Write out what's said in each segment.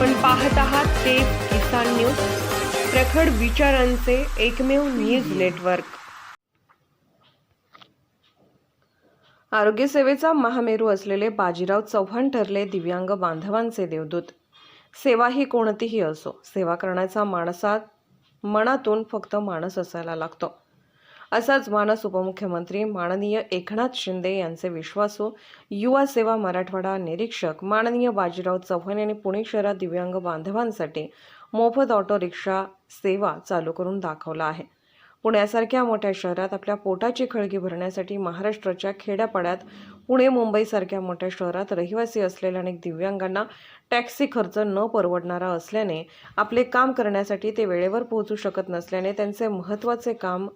आपण पाहत आहात ते किसान न्यूज प्रखड विचारांचे एकमेव न्यूज नेटवर्क. आरोग्य सेवेचा महामेरू असलेले बाजीराव चव्हाण ठरले दिव्यांग बांधवांचे देवदूत. सेवा ही कोणतीही असो सेवा करण्याचा माणसात मनातून फक्त माणस असायला लागतो. असाच मानस उपमुख्यमंत्री माननीय एकनाथ शिंदे यांचे विश्वासू युवा सेवा मराठवाडा निरीक्षक माननीय बाजीराव चव्हाण यांनी पुणे शहरात दिव्यांग बांधवांसाठी मोफत ऑटो रिक्षा सेवा चालू करून दाखवला आहे. पुण्यासारख्या मोठ्या शहरात आपल्या पोटाची खळगी भरण्यासाठी महाराष्ट्राच्या खेड्यापाड्यात पुणे मुंबईसारख्या मोठ्या शहरात रहिवासी असलेल्या अनेक दिव्यांगांना टॅक्सी खर्च न परवडणारा असल्याने आपले काम करण्यासाठी ते वेळेवर पोहोचू शकत नसल्याने त्यांचे महत्त्वाचे काम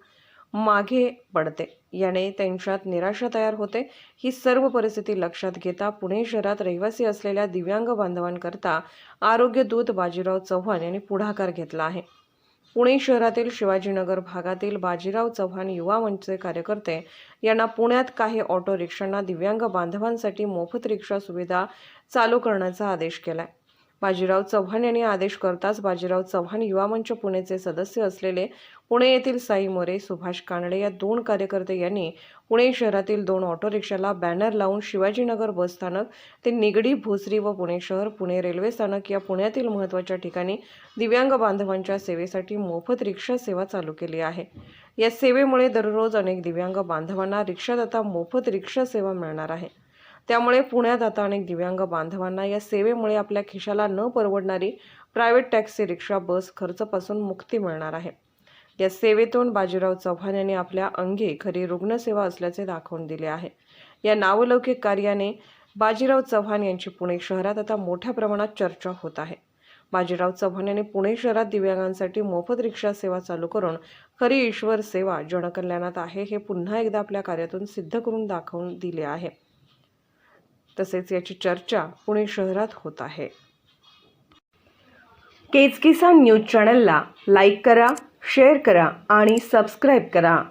मागे पडते. याने त्यांच्यात निराशा तयार होते. ही सर्व परिस्थिती लक्षात घेता पुणे शहरात रहिवासी असलेल्या दिव्यांग बांधवांकरता आरोग्य दूत बाजीराव चव्हाण यांनी पुढाकार घेतला आहे. पुणे शहरातील शिवाजीनगर भागातील बाजीराव चव्हाण युवा मंचचे कार्यकर्ते यांना पुण्यात काही ऑटो रिक्षांना दिव्यांग बांधवांसाठी मोफत रिक्षा सुविधा चालू करण्याचा आदेश केला आहे बाजीराव चव्हाण यांनी आदेश करताच बाजीराव चव्हाण युवा मंच पुणेचे सदस्य असलेले पुणे येथील साई मोरे सुभाष कानडे या दोन कार्यकर्ते यांनी पुणे शहरातील दोन ऑटो रिक्षाला बॅनर लावून शिवाजीनगर बसस्थानक ते निगडी भोसरी व पुणे शहर पुणे रेल्वे स्थानक या पुण्यातील महत्त्वाच्या ठिकाणी दिव्यांग बांधवांच्या सेवेसाठी मोफत रिक्षा सेवा चालू केली आहे. या सेवेमुळे दररोज अनेक दिव्यांग बांधवांना रिक्षादाता मोफत रिक्षा सेवा मिळणार आहे. त्यामुळे पुण्यात आता अनेक दिव्यांग बांधवांना या सेवेमुळे आपल्या खिशाला न परवडणारी प्रायव्हेट टॅक्सी रिक्षा बस खर्चापासून मुक्ती मिळणार आहे. या सेवेतून बाजीराव चव्हाण यांनी आपल्या अंगी खरी रुग्णसेवा असल्याचे दाखवून दिले आहे. या नावलौकिक कार्याने बाजीराव चव्हाण यांची पुणे शहरात आता मोठ्या प्रमाणात चर्चा होत आहे. बाजीराव चव्हाण यांनी पुणे शहरात दिव्यांगांसाठी मोफत रिक्षा सेवा चालू करून खरी ईश्वर सेवा जनकल्याणात आहे हे पुन्हा एकदा आपल्या कार्यातून सिद्ध करून दाखवून दिले आहे. तसेच याची चर्चा पुणे शहरात होत आहे. केचकिसान न्यूज चॅनलला लाईक करा शेअर करा आणि सबस्क्राईब करा.